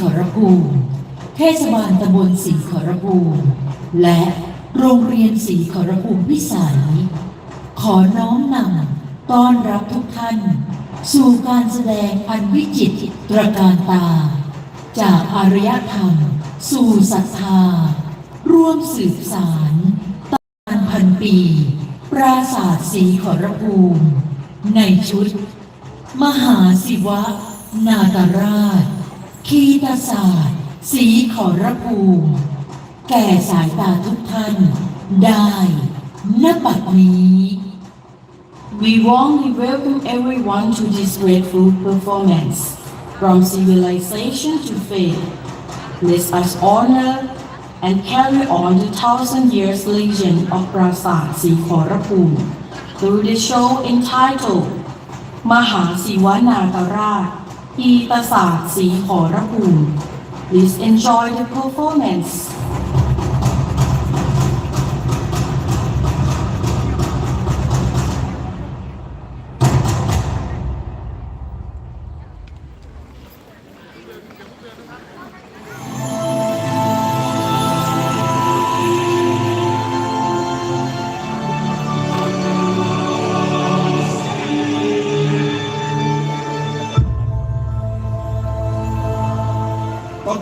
ขรภูมิเทศบาลตำบลศรีขรภูมิและโรงเรียนศรีขรภูมิพิสัย ขอน้อมนำต้อนรับทุกท่าน สู่การแสดงอันวิจิตรตระการตา จากอารยธรรม สู่ศรัทธา ร่วมสืบสารตานพันปี ปราสาทศรีขอรภูมิ ในชุด มหาศิวะ นาตราช คีตศาสตร์สีขอรภูมิแก่สายตาทุกท่าน ได้ณบัดนี้ We warmly welcome everyone to this grateful performance. From civilization to faith, let us honor and carry on the thousand years legend of Prasad Sikorapum through the show entitled Maha Sivanatara Prasad Sikorapum. Please enjoy the performance.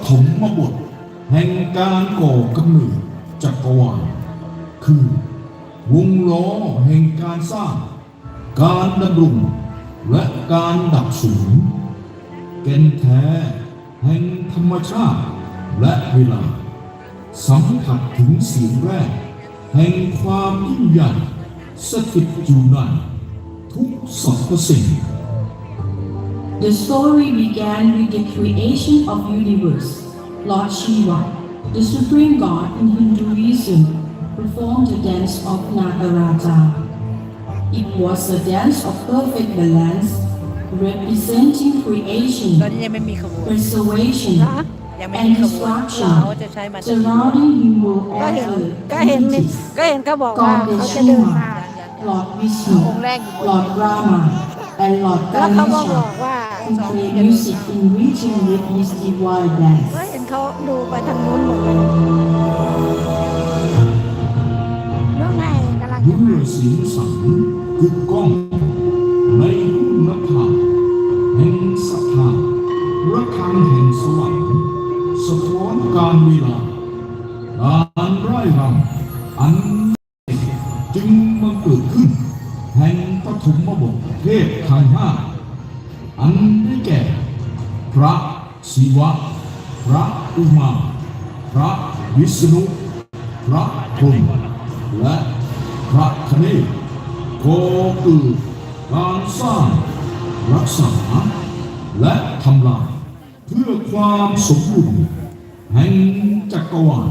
ฐมบทแห่งการก่อกำเนิดจักรวาลคือ วงล้อแห่งการสร้าง การดำรงและการดับสูญแก่นแท้แห่งธรรมชาติและเวลา สัมผัสถึงเสียงแรก แห่งความยิ่งใหญ่สถิตอยู่ในทุกสรรพสิ่ง The story began with the creation of universe. Lord Shiva, the supreme god in Hinduism, performed the dance of Nagaraja. It was a dance of perfect balance, representing ตอน creation, นี้ยังไม่มีขบวน preservation, ยังไม่มี and ขบวนเราจะ destruction ใช้มัน surrounding human ก็เห็น and ก็เห็น entities. ก็เห็นเขาบอกว่า God เขา is จะเดินมา Shiva, Lord Vishnu, องค์แรกอยู่บน Lord Rama, and Lord แล้วเขาก็บอก Ganesha ว่า music in region with his divine ก็ dance. เห็นเขาดูไปทางนู้นหมดเลยน้องไงกำลังจะมาสีสังกึกก้องในรุ่งนภาแห่งศรัทธาระฆังแห่งสวรรค์สะท้อนการเวลาการไร่รำอันจึงมาเกิดขึ้น แห่งปฐมบทเทพทั้งห้า อันได้แก่ พระศิวะ พระอุมา พระวิษณุ พระพรหมและพระคเนศก็คือการสร้างรักษา และทำลาย เพื่อความสมบูรณ์แห่งจักรวาล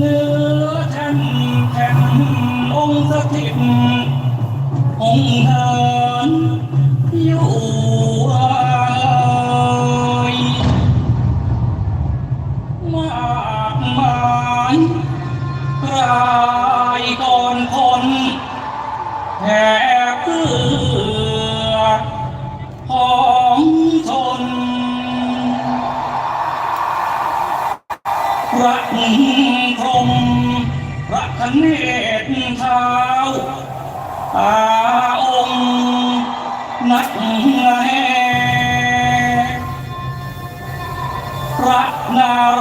เนื้อแท่นแผ่นองค์สถิตองค์เดินอยู่เอ่ยมากมายรายก่อนคนแห่เพื่อของชนพระ เนศเท้าอาองค์นักแห่พระนารา